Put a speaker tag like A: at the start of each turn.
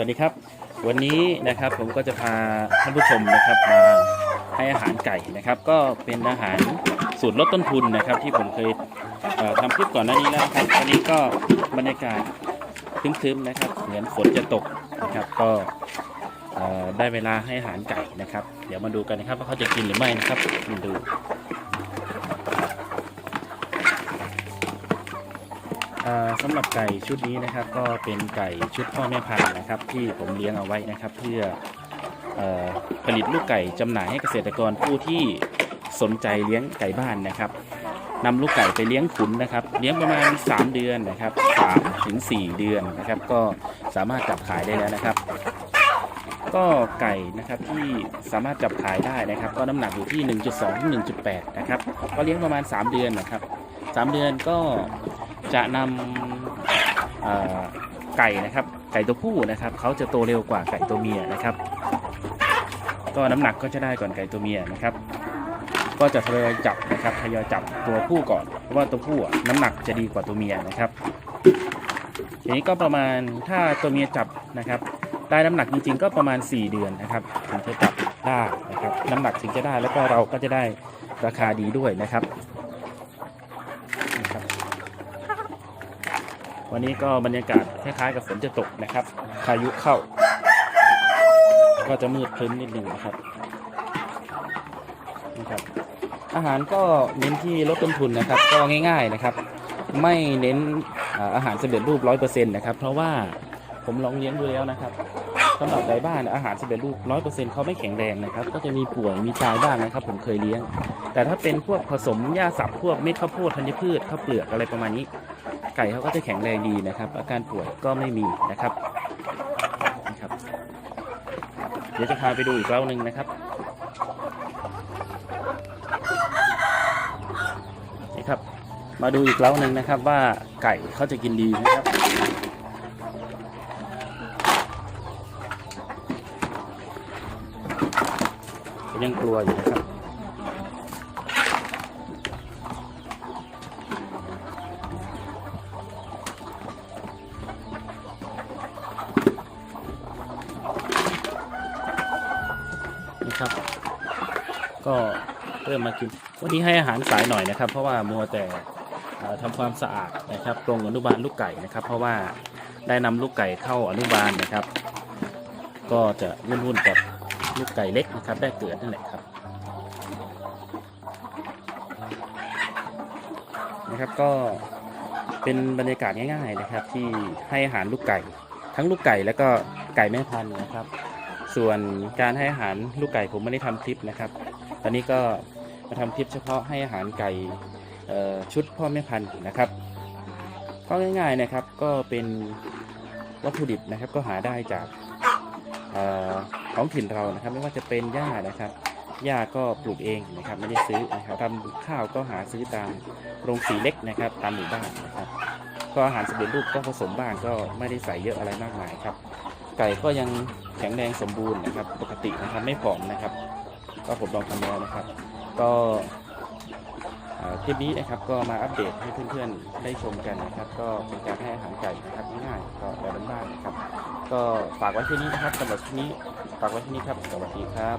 A: วัสดีครับ วันนี้นะครับผมก็จะพาท่านผู้ชมนะครับมาให้อาหารไก่นะครับ ก็เป็นอาหารสูตรลดต้นทุนนะครับ ที่ผมเคยเอ่อทำคลิปก่อนหน้านี้แล้วนะครับตอนนี้ก็บรรยากาศครึ้มๆนะครับ เหมือนฝนจะตกนะครับ ก็เอ่อได้เวลาให้อาหารไก่นะครับ เดี๋ยวมาดูกันนะครับว่าเขาจะกินหรือไม่นะครับมาดู สำหรับไก่ชุดนี้นะครับ ก็เป็นไก่ชุดพ่อแม่พันธุ์นะครับ ที่ผมเลี้ยงเอาไว้นะครับ เพื่ออผลิตลูกไก่จำหน่ายให้เกษตรกรผู้ที่สนใจเลี้ยงไก่บ้านนะครับนำลูกไก่ไปเลี้ยงขุนนะครับ เลี้ยงประมาณ 3 เดือนนะครับ3ถึง4เดือนนะครับ ก็สามารถจับขายได้แล้วนะครับ ก็ไก่นะครับที่สามารถจับขายได้นะครับ ก็น้ำหนักอยู่ที่ 1.2ถึง1.8 นะครับ ก็เลี้ยงประมาณ 3 เดือนนะครับ 3 เดือนก็ จะนำไก่นะครับ ไก่ตัวผู้นะครับเขาจะโตเร็วกว่าไก่ตัวเมียนะครับ ก็น้ำหนักก็จะได้ก่อนไก่ตัวเมียนะครับ ก็จะทยอยจับนะครับทยอยจับตัวผู้ก่อนเพราะว่าตัวผู้น้ำหนักจะดีกว่าตัวเมียนะครับทีนี้ก็ประมาณถ้าตัวเมียจับนะครับได้น้ำหนักจริงๆก็ประมาณ 4 เดือนนะครับถึงจะจับได้นะครับ น้ำหนักถึงจะได้แล้วก็เราก็จะได้ราคาดีด้วยนะครับ วันนี้ก็บรรยากาศคล้ายๆกับฝนจะตกนะครับพายุเข้า ก็จะมืดครึ้มนิดหนึ่งนะครับนะครับ อาหารก็เน้นที่ลดต้นทุนนะครับ ก็ง่าย ๆนะครับ ไม่เน้นอาอาหารสำเร็จรูปร้อยเปอร์เซ็นต์นะครับ เพราะว่าผมลองเลี้ยงดูแล้วนะครับสำหรับไก่บ้านอาหารสำเร็จรูปร้อยเปอร์เซ็นต์เขาไม่แข็งแรงนะครับ ก็จะมีป่วยมีตายบ้างนะครับ ผมเคยเลี้ยง แต่ถ้าเป็นพวกผสมหญ้าสับพวกเม็ดข้าวโพดธัญพืชข้าวเปลือกอะไรประมาณนี้ ไก่เขาก็จะแข็งแรงดีนะครับ อาการป่วยก็ไม่มีนะครับนะครับ เดี๋ยวจะพาไปดูอีกเล้าหนึ่งนะครับนี่ครับ มาดูอีกเล้าหนึ่งนะครับว่าไก่เขาจะกินดีนะครับยังกลัวอยู่นะครับ นะครับ ก็เริ่มมากิน วันนี้ให้อาหารสายหน่อยนะครับ เพราะว่ามัวแต่เอ่อทำความสะอาดนะครับกรงอนุบาลลูกไก่นะครับ เพราะว่าได้นำลูกไก่เข้าอนุบาลนะครับ ก็จะวุ่นๆกับลูกไก่เล็กนะครับได้เกิดนั่นแหละครับนะครับก็เป็นบรรยากาศง่าย ๆนะครับ ที่ให้อาหารลูกไก่ ทั้งลูกไก่แล้วก็ไก่แม่พันธุ์นะครับ ส่วนการให้อาหารลูกไก่ผมไม่ได้ทำคลิปนะครับ ตอนนี้ก็มาทำคลิปเฉพาะให้อาหารไก่ชุดพ่อแม่พันธุ์นะครับก็ง่ายๆนะครับก็เป็นวัตถุดิบนะครับก็หาได้จากออท้องถิ่นเรานะครับ ไม่ว่าจะเป็นหญ้านะครับหญ้าก็ปลูกเองนะครับไม่ได้ซื้อนะครับทำข้าวก็หาซื้อตามโรงสีเล็กนะครับ ตามหมู่บ้านนะครับ ก็อาหารสำเร็จรูปก็ผสมบ้างก็ไม่ได้ใส่เยอะอะไรมากมายครับ ไก่ก็ยังแข็งแรงสมบูรณ์นะครับ ปกตินะครับไม่ผอมนะครับ ก็ผมลองทำแล้วนะครับ ก็เอ่อคลิปนี้นะครับก็มาอัปเดตให้เพื่อนๆได้ชมกันนะครับ ก็เป็นการให้อาหารไก่นะครับง่ายๆก็แบบบ้านๆนะครับ ก็ฝากไว้ที่นี้นะครับสำหรับที่นี้ฝากไว้ที่นี้ครับสวัสดีครับ